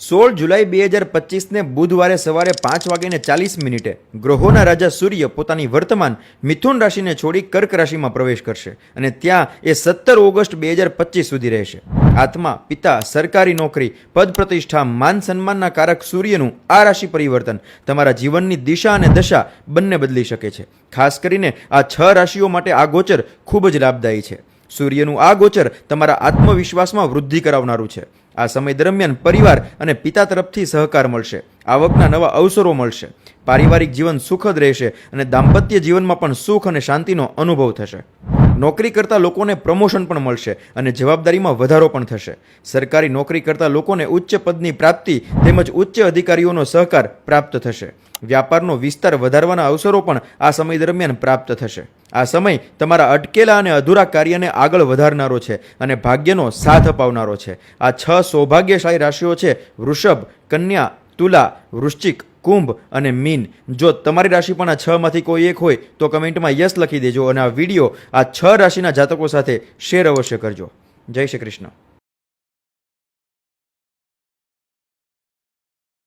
સોળ જુલાઈ બે હજાર પચીસને બુધવારે સવારે પાંચ વાગીને ચાલીસ મિનિટે ગ્રહોના રાજા સૂર્ય પોતાની વર્તમાન મિથુન રાશિને છોડી કર્ક રાશિમાં પ્રવેશ કરશે અને ત્યાં એ સત્તર ઓગસ્ટ બે હજાર પચીસ સુધી રહેશે. આત્મા, પિતા, સરકારી નોકરી, પદ પ્રતિષ્ઠા, માન સન્માનના કારક સૂર્યનું આ રાશિ પરિવર્તન તમારા જીવનની દિશા અને દશા બંને બદલી શકે છે. ખાસ કરીને આ છ રાશિઓ માટે આ ગોચર ખૂબ જ લાભદાયી છે. સૂર્યનું આ ગોચર તમારા આત્મવિશ્વાસમાં વૃદ્ધિ કરાવનારું છે. આ સમય દરમિયાન પરિવાર અને પિતા તરફથી સહકાર મળશે. આવકના નવા અવસરો મળશે. પારિવારિક જીવન સુખદ રહેશે અને દાંપત્ય જીવનમાં પણ સુખ અને શાંતિનો અનુભવ થશે. નોકરી કરતા લોકોને પ્રમોશન પણ મળશે અને જવાબદારીમાં વધારો પણ થશે. સરકારી નોકરી કરતા લોકોને ઉચ્ચ પદની પ્રાપ્તિ તેમજ ઉચ્ચ અધિકારીઓનો સહકાર પ્રાપ્ત થશે. વ્યાપારનો વિસ્તાર વધારવાના અવસરો પણ આ સમય દરમિયાન પ્રાપ્ત થશે. આ સમય તમારા અટકેલા અને અધૂરા કાર્યને આગળ વધારનારો છે અને ભાગ્યનો સાથ અપાવનારો છે. આ છ સૌભાગ્યશાળી રાશિઓ છે વૃષભ, કન્યા, તુલા, વૃશ્ચિક કુંભ અને મીન. જો તમારી રાશિ પણ આ છમાંથી કોઈ એક હોય, તો કમેન્ટમાં યસ લખી દેજો અને આ વીડિયો આ છ રાશિના જાતકો સાથે શેર અવશ્ય કરજો. જય શ્રી કૃષ્ણ.